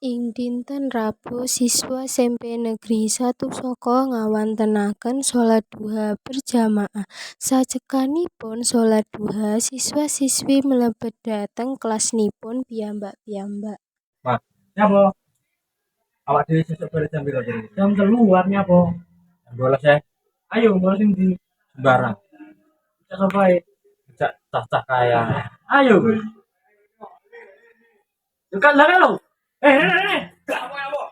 Dinten Rabu siswa SMP Negeri 1 Soko ngawontenaken shalat duha berjamaah. Sajekanipun shalat duha siswa-siswi mlebet dhateng kelasnipun piyambak-piyambak. Nyapa? Awak dhewe sesuk balik jam piro jane? Jam 3 arep nyapa? Jam 12 ya. Ayo bolos sing ndi? Sembarang. Cak sapa ae? Cak cah-cah kaya. Ayo. Dekat lah lo. Eh, eh, eh, eh. Apa-apa.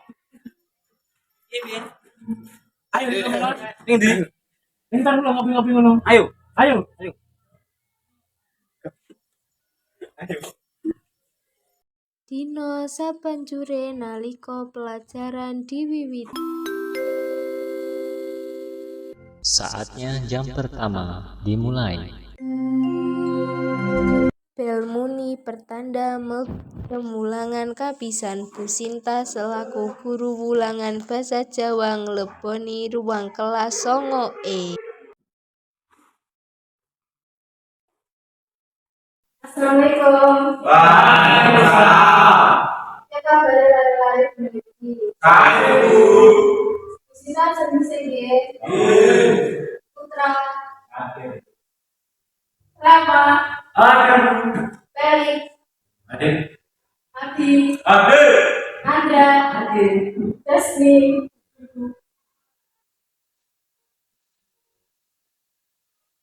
Ayo? Entar lo ngopi-ngopi ngono. Ayo. Ayo. Ayo. Ayo. Sabanjure nalika pelajaran diwiwiti. Saatnya jam pertama dimulai. Pertanda pemulangan kapisan Bu Sinta selaku guru wulangan basa Jawa ngleboni ruang kelas songo E. Assalamualaikum. Waalaikumsalam. Ya kabar lari-lari. Kaya Bu. Sina sedih sedih.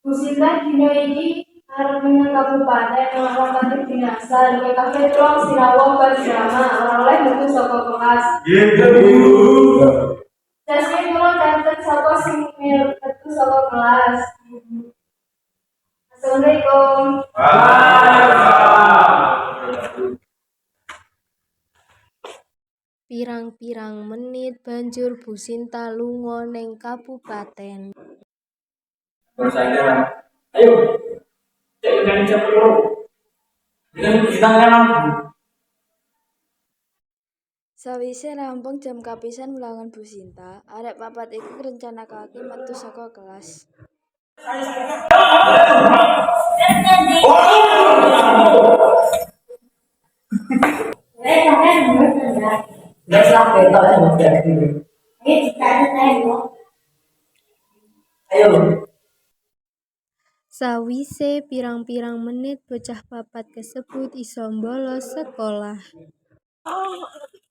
Bu Sinta dino ini arep kabupaten nglakonan dinasan kowe kabeh tolong sinau berjama ora oleh metu saka kelas. Iya, Bu. Jasmine kula danten sapa sing metu saka kelas. Assalamualaikum. Pirang-pirang menit banjur Bu Sinta lunga ning kabupaten. Saya ayo. Cek dengan? Dengan kita kan Sawise rampung jam kapisan wulangan Bu Sinta, arek papat iku ngrencanakake metu saka kelas. Sawise pirang-pirang menit bocah papat kasebut isa bolos sekolah. Hati-hati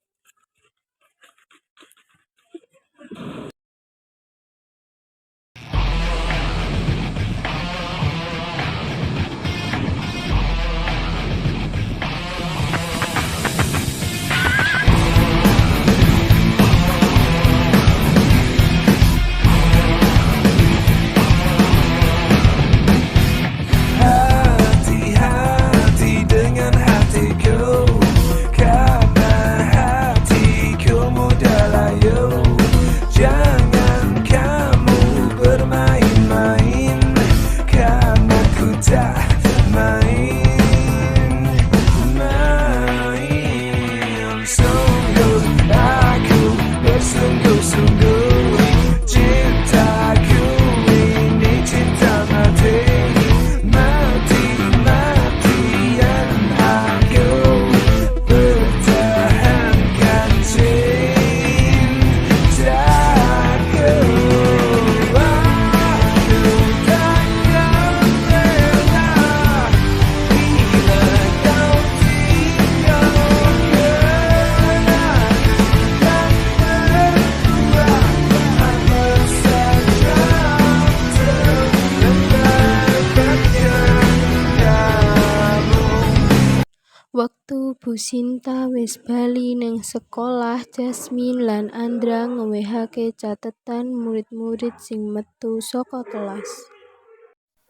Sinta wis bali ning sekolah, Jasmine lan Andra ngewehake catetan murid-murid sing metu saka kelas.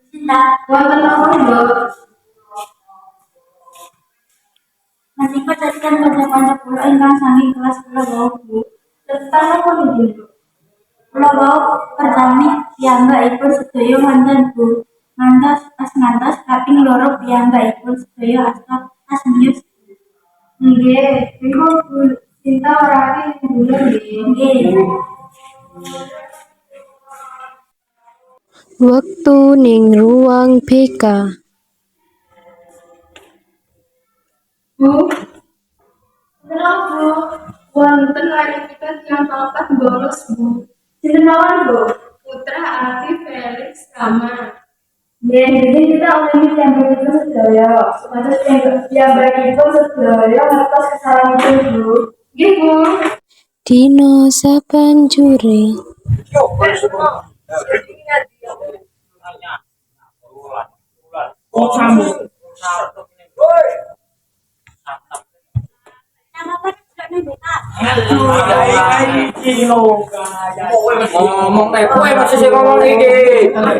Sinta, wonten apa Mbok? Menika cacitan kanca-kanca kula ingkang saking kelas kula wau, Bu. Tentang apa Bu? Kula wau pertami piyambakipun sedaya wonten, Bu. Ngantos pas ngantos kaping loro piyambakipun sedaya asta asmius. Nggih, niku. Nggih. Waktu ning ruang BK. Bu, kenapa? Wonten kita yang papat bolos Bu. Sinten mawon, Bu? Putra Ati Felix jadi kita oleh yang begitu sedaya, yang yang baik itu sedaya atas kesalahan itu, Bu. Nggih Bu. Dino sabanjure Oh, sambung. ngomong teh kowe masih sing ngomong iki lah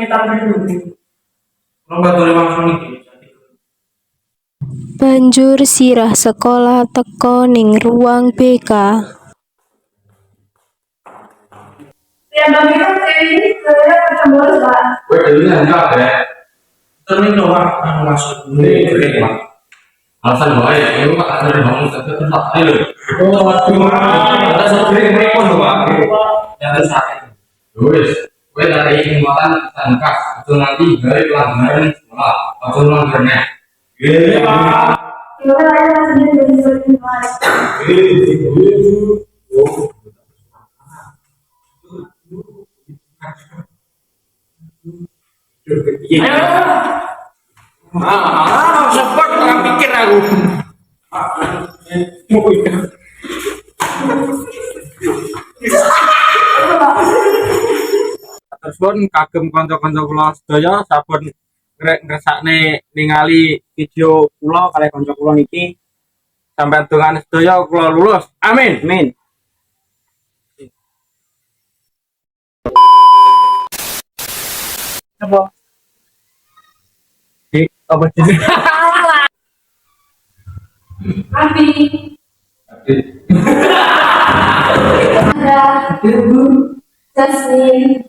kita dulu. Iki Banjur sirah sekolah teko ning ruang BK Ya bagi ini saya ketemu Pak. kowe dhewe enggak Terus doang masuk. ini kering Pak alasan bae itu Pak ada bangun tetep tetap ayo Oh, waduh. ada sopir mereka lho Pak yang ada sakit kowe dari ini makan tangkas itu nanti dari pelanggaran sekolah atau melanggarnya Iya. Kita lain masih di sini Pak. Ah, sepet orang pikir aku. Terus pun kagem kanca-kanca kula sedaya sampun ngrek ngersakne ningali video kula kalih kanca kula niki sampai dengan sedaya kula lulus. Amin. Amin. Apa? Di apa jadi? Abi. Ada. Jasmine. Justin.